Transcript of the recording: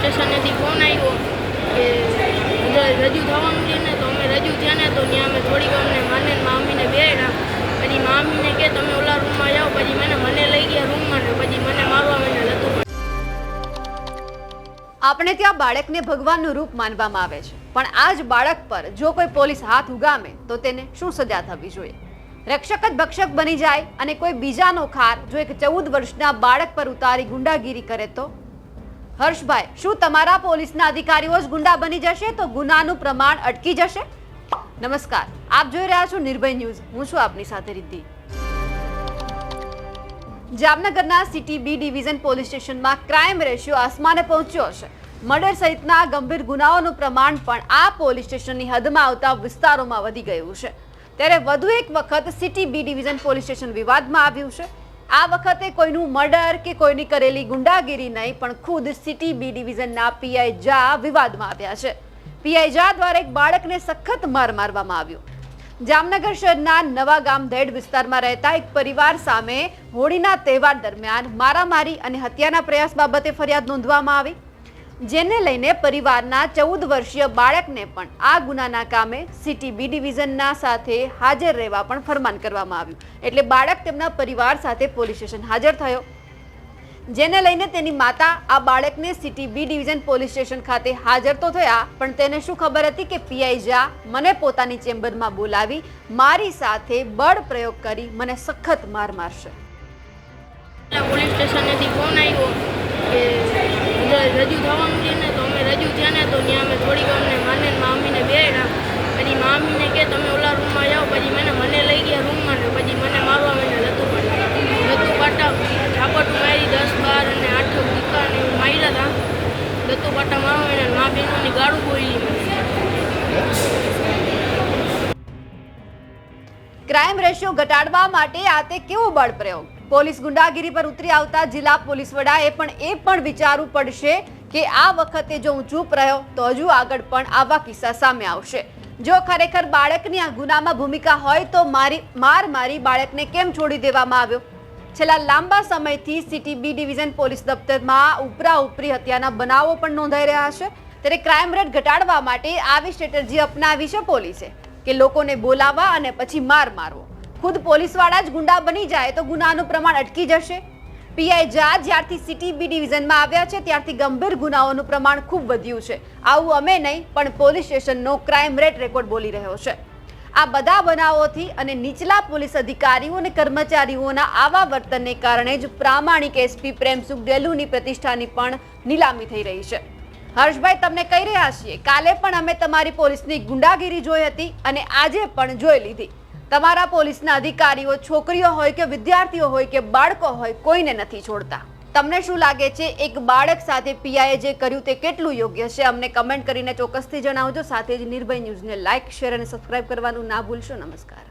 સ્ટેશનેથી phone આવ્યો કે રજૂ થવાનું છે ને તો અમે રજૂ થયા ને તો ત્યાં અમે થોડીક અમને માને મામીને બેડા પછી મામીને કે તમે ઓલા રૂમમાં જાઓ, પછી મને મને લઈ ગયા રૂમમાં ને પછી મને મારવા મને લતું આપણે ત્યાં બાળકને ભગવાનનું રૂપ માનવામાં આવે છે. પણ આ જ બાળક પર જો કોઈ પોલીસ હાથ ઉગામે, તો તેને શું સજા થવી જોઈએ? રક્ષક જ ભક્ષક બની જાય અને કોઈ બીજાનો ખાર જો એક ચૌદ વર્ષના બાળક પર ઉતારી ગુંડાગીરી કરે તો? હર્ષભાઈ, શું તમારા પોલીસના અધિકારીઓ જ ગુંડા બની જશે તો ગુનાનું પ્રમાણ અટકી જશે? નમસ્કાર, આપ જોઈ રહ્યા છો નિર્ભય ન્યૂઝ. હું છું આપની સાથે રિદ્ધિ. જામનગરના સિટી બી ડિવિઝન પોલીસ સ્ટેશનમાં ક્રાઇમ રેશિયો આસમાને પહોંચ્યો છે મર્ડર સહિતના ગંભીર ગુનાઓનું પ્રમાણ પણ આ પોલીસ સ્ટેશનની હદમાં આવતા વિસ્તારોમાં વધી ગયું છે. ત્યારે વધુ એક વખત city B division police station વિવાદમાં આવ્યું છે. આ વખતે કોઈનું મર્ડર કે કોઈની કરેલી ગુંડાગીરી નહીં, પણ ખુદ સિટી બી ડિવિઝનના પીઆઈ જા વિવાદમાં આવ્યા છે. પીઆઈ જા દ્વારા એક બાળકને સખત માર મારવામાં આવ્યો. જામનગર શહેરના નવા ગામ ધેડ વિસ્તારમાં રહેતા એક પરિવાર સામે હોળીના તહેવાર દરમિયાન મારામારી અને હત્યાના પ્રયાસ બાબતે ફરિયાદ નોંધવામાં આવી. જેને લઈને પરિવારના ચૌદ વર્ષીય બાળકને પણ આ ગુનાના કામે સિટી બી ડિવિઝનના સાથે હાજર રહેવા પણ ફરમાન કરવામાં આવ્યું. એટલે બાળક તેમના પરિવાર સાથે પોલીસ સ્ટેશન હાજર થયો. જેને લઈને તેની માતા આ બાળકને city B division police station ખાતે હાજર તો થયા, પણ તેને શું ખબર હતી કે પીઆઈ જા મને પોતાની ચેમ્બરમાં બોલાવી, મારી સાથે બળ પ્રયોગ કરી મને સખત માર મારશે. પોલીસ સ્ટેશનેથી ફોન આવ્યો કે રજૂ થવાનું છે ને તો અમે રજૂ થયા ને તો ત્યાં અમે થોડીક અમને માને મામીને બેડા પછી મામીને કે તમે ઓલા રૂમમાં જાઓ, પછી મને મને લઈ ગયા રૂમમાં ને પછી મને મારવા મને લતું પાટા. લતું પાટા ઝાપટું મારી દસ, બાર અને આઠ દીકાને એવું માર્યા હતા લતું પાટા મારવા મને મા બહેનોની ગાળું બોલી ક્રાઇમ રેશિયો ઘટાડવા માટે આ તે કેવો બળ પ્રયોગ? પોલીસ ગુંડાગીરી પર ઉતરી આવતા જિલ્લા પોલીસ વડાએ પણ એ પણ વિચારવું પડશે કે આ વખતે જો હું ચૂપ રહ્યો તો હજુ આગળ પણ આવા કિસ્સા સામે આવશે. જો ખરેખર બાળકની આ ગુનામાં ભૂમિકા હોય તો મારી, માર મારી બાળકને કેમ છોડી દેવામાં આવ્યો? છેલ્લા લાંબા સમયથી સિટી બી ડિવિઝન પોલીસ દફતરમાં ઉપરા ઉપરી હત્યાના બનાવો પણ નોંધાઈ રહ્યા છે. ત્યારે ક્રાઇમ રેટ ઘટાડવા માટે આવી સ્ટ્રેટર્જી અપનાવી છે પોલીસે કે લોકોને બોલાવવા અને પછી માર મારવો. ખુદ પોલીસવાળા જ ગુંડા બની જાય તો ગુનાનું પ્રમાણ અટકી જશે. પીઆઈ જા જ્યારથી સિટી બી ડિવિઝનમાં આવ્યા છે, ત્યારથી ગંભીર ગુનાઓનું પ્રમાણ ખૂબ વધ્યું છે. આવું અમે નહીં, પણ પોલીસ સ્ટેશનનો ક્રાઇમ રેટ રેકોર્ડ બોલી રહ્યો છે. આ બધા બનાવોથી અને નીચલા પોલીસ અધિકારીઓ અને કર્મચારીઓના આવા વર્તનને કારણે જ પ્રામાણિક એસપી પ્રેમસુખ ડેલુની પ્રતિષ્ઠાની પણ નીલામી થઈ રહી છે. હર્ષભાઈ, તમને કહી રહ્યા છીએ, કાલે પણ અમે તમારી પોલીસની ગુંડાગીરી જોઈ હતી અને આજે પણ જોઈ લીધી. તમારા પોલીસના અધિકારીઓ, છોકરીઓ હોય કે વિદ્યાર્થીઓ હોય કે બાળકો હોય, કોઈને નથી છોડતા. તમને શું લાગે છે, એક બાળક સાથે પીઆઈએ જે કર્યું તે કેટલું યોગ્ય છે? અમને કમેન્ટ કરીને ચોક્કસથી જણાવજો. સાથે જ નિર્ભય ન્યૂઝને લાઇક, શેર અને સબસ્ક્રાઇબ કરવાનું ના ભૂલશો. નમસ્કાર.